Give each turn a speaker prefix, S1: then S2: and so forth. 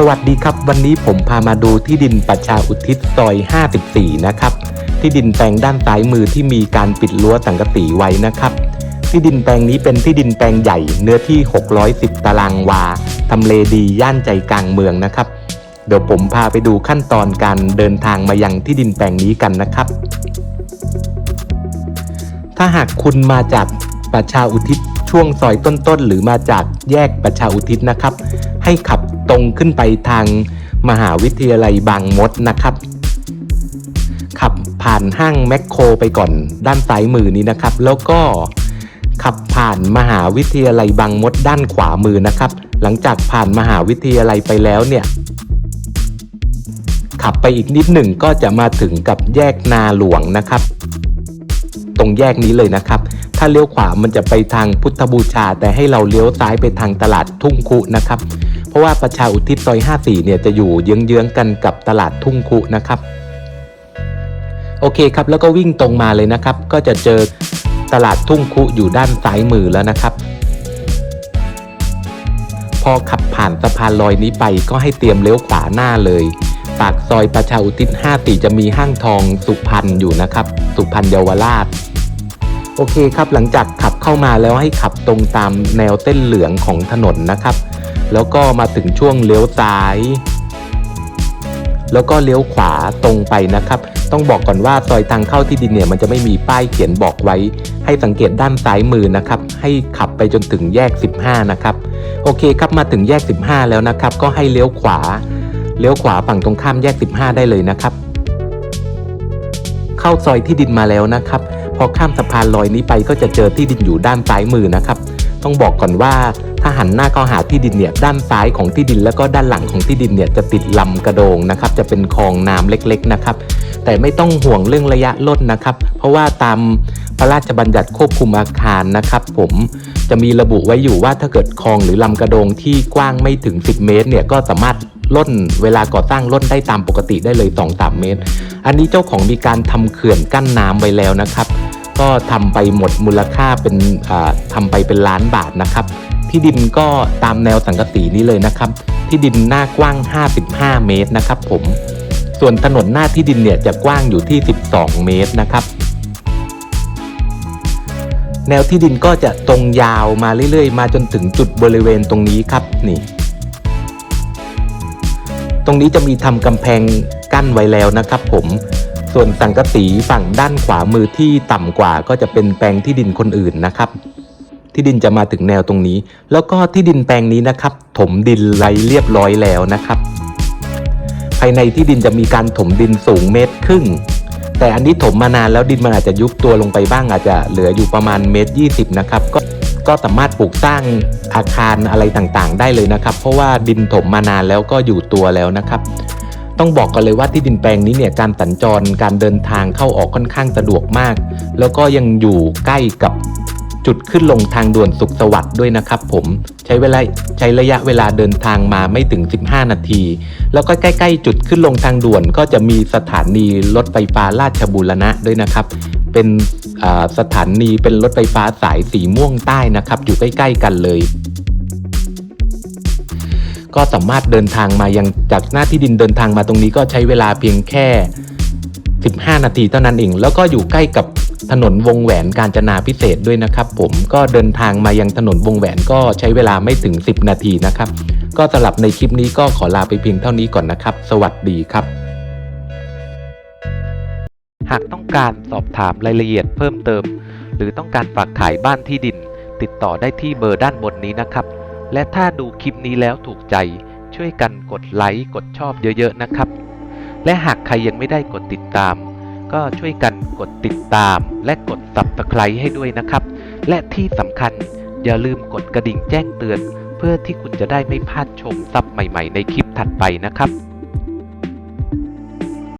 S1: สวัสดีครับ วันนี้ผมพามาดูที่ดินประชาอุทิศซอย 54 นะครับ ที่ดินแปลงด้านซ้ายมือที่มีการปิดรั้วสังกะสีไว้นะครับ ที่ดินแปลงนี้เป็นที่ดินแปลงใหญ่เนื้อที่ 610 ตารางวาทำเลดีย่านใจกลางเมืองนะครับ เดี๋ยวผมพาไปดูขั้นตอนการเดินทางมายังที่ดินแปลงนี้กันนะครับ ถ้าหากคุณมาจากประชาอุทิศช่วงซอยต้นๆหรือมาจากแยกประชาอุทิศนะครับ ให้ขับ ตรงขึ้นไปทางมหาวิทยาลัยบางมดนะครับ ขับผ่านห้างแมคโครไปก่อนด้านซ้ายมือนี้นะครับ แล้วก็ขับผ่านมหาวิทยาลัยบางมดด้านขวามือนะครับ หลังจากผ่านมหาวิทยาลัยไปแล้วเนี่ย ขับไปอีกนิดหนึ่งก็จะมาถึงกับแยกนาหลวงนะครับ ตรงแยกนี้เลยนะครับ ถ้าเลี้ยวขวามันจะไปทางพุทธบูชา แต่ให้เราเลี้ยวซ้ายไปทางตลาดทุ่งคุนะครับ ราะว่าประชาอุทิศซอย 54 เนี่ยจะอยู่เยื้องๆกันกับตลาดทุ่งคุนะครับ โอเคครับ แล้วก็วิ่งตรงมาเลยนะครับ ก็จะเจอตลาดทุ่งคุอยู่ด้านซ้ายมือแล้วนะครับ พอขับผ่านสะพานลอยนี้ไปก็ให้เตรียมเลี้ยวขวาหน้าเลย ปากซอยประชาอุทิศ 54 จะมีห้างทองสุพรรณอยู่นะครับ สุพรรณเยาวราชโอเคครับหลังจากขับเข้ามาแล้วให้ขับตรงตามแนวเส้นเหลืองของถนนนะครับ แล้วก็มาถึงช่วงเลี้ยวซ้าย แล้วก็เลี้ยวขวาตรงไปนะครับ ต้องบอกก่อนว่าซอยทางเข้าที่ดินเนี่ยมันจะไม่มีป้ายเขียนบอกไว้ ให้สังเกตด้านซ้ายมือนะครับ ให้ขับไปจนถึงแยก 15 นะครับ โอเคครับมาถึงแยก 15 แล้วนะครับ ก็ให้เลี้ยวขวา เลี้ยวขวาฝั่งตรงข้ามแยก 15 ได้เลยนะครับ เข้าซอยที่ดินมาแล้วนะครับพอข้ามสะพานลอยนี้ไปก็จะเจอที่ดินอยู่ด้านซ้ายมือนะครับ ต้องบอกก่อนว่า ถ้าหันหน้าเข้าหาที่ดินเนี่ยด้านซ้ายของที่ดินแล้วก็ด้านหลังของที่ดินเนี่ยจะติดลำกระโดงนะครับ จะเป็นคลองน้ำเล็กๆนะครับ แต่ไม่ต้องห่วงเรื่องระยะล่นนะครับ เพราะว่าตามพระราชบัญญัติควบคุมอาคารนะครับ ผมจะมีระบุไว้อยู่ว่าถ้าเกิดคลองหรือลำกระโดงที่กว้างไม่ถึง 10 เมตรเนี่ยก็สามารถล่นเวลาก่อสร้างล่นได้ตามปกติได้เลย2-3เมตร อันนี้เจ้าของมีการทำเขื่อนกั้นน้ำไว้แล้วนะครับ ก็ทำไปหมดมูลค่าเป็นอ่าทำไปเป็นล้านบาทนะครับ ที่ดินก็ตามแนวสังกะสีนี้เลยนะครับ ที่ดินหน้ากว้าง 55 เมตรนะครับ ผม ส่วนถนนหน้าที่ดินเนี่ยจะกว้างอยู่ที่ 12 เมตรนะครับ แนวที่ดินก็จะตรงยาวมาเรื่อยๆ มาจนถึงจุดบริเวณตรงนี้ครับนี่ตรงนี้จะมีทำกำแพงกั้นไว้แล้วนะครับผม ส่วนสังกะสีฝั่งด้านขวามือที่ต่ำกว่าก็จะเป็นแปลงที่ดินคนอื่นนะครับ ที่ดินจะมาถึงแนวตรงนี้ แล้วก็ที่ดินแปลงนี้นะครับ ถมดินไรเรียบร้อยแล้วนะครับ ภายในที่ดินจะมีการถมดินสูงเมตรครึ่ง แต่อันนี้ถมมานานแล้วดินมันอาจจะยุบตัวลงไปบ้างอาจจะเหลืออยู่ประมาณเมตรยี่สิบนะครับก็ก็สามารถปลูกสร้างอาคารอะไรต่างๆ ได้เลยนะครับ เพราะว่าดินถมมานานแล้วก็อยู่ตัวแล้วนะครับ ต้องบอกกันเลยว่าที่ดินแปลงนี้เนี่ยการสัญจรการเดินทางเข้าออกค่อนข้างสะดวกมาก แล้วก็ยังอยู่ใกล้กับ จุดขึ้นลงทางด่วนสุขสวัสดิ์ด้วยนะครับผมใช้เวลาใช้ระยะเวลาเดินทางมาไม่ถึง 15 นาที แล้วก็ใกล้ๆ จุดขึ้นลงทางด่วนก็จะมีสถานีรถไฟฟ้าราชบุรณะด้วยนะครับ เป็นสถานีเป็นรถไฟฟ้าสายสีม่วงใต้นะครับ อยู่ใกล้ ๆ กันเลย ก็สามารถเดินทางมายังจากหน้าที่ดินเดินทางมาตรงนี้ก็ใช้เวลาเพียงแค่ 15 นาทีเท่านั้นเอง แล้วก็อยู่ใกล้กับ ถนนวงแหวนกาญจนาพิเศษด้วยนะครับ ผมก็เดินทางมายังถนนวงแหวนก็ใช้เวลาไม่ถึง 10 นาทีนะครับ ก็สำหรับในคลิปนี้ก็ขอลาไปเพียงเท่านี้ก่อนนะครับ สวัสดีครับ หากต้องการสอบถามรายละเอียดเพิ่มเติม หรือต้องการฝากขายบ้านที่ดิน ติดต่อได้ที่เบอร์ด้านบนนี้นะครับ และถ้าดูคลิปนี้แล้วถูกใจ ช่วยกันกดไลค์กดชอบเยอะๆนะครับ และหากใครยังไม่ได้กดติดตาม ก็ช่วยกันกดติดตามและกด subscribe ให้ด้วยนะครับ และที่สำคัญอย่าลืมกดกระดิ่งแจ้งเตือน เพื่อที่คุณจะได้ไม่พลาดชมซับใหม่ๆ ในคลิปถัดไปนะครับ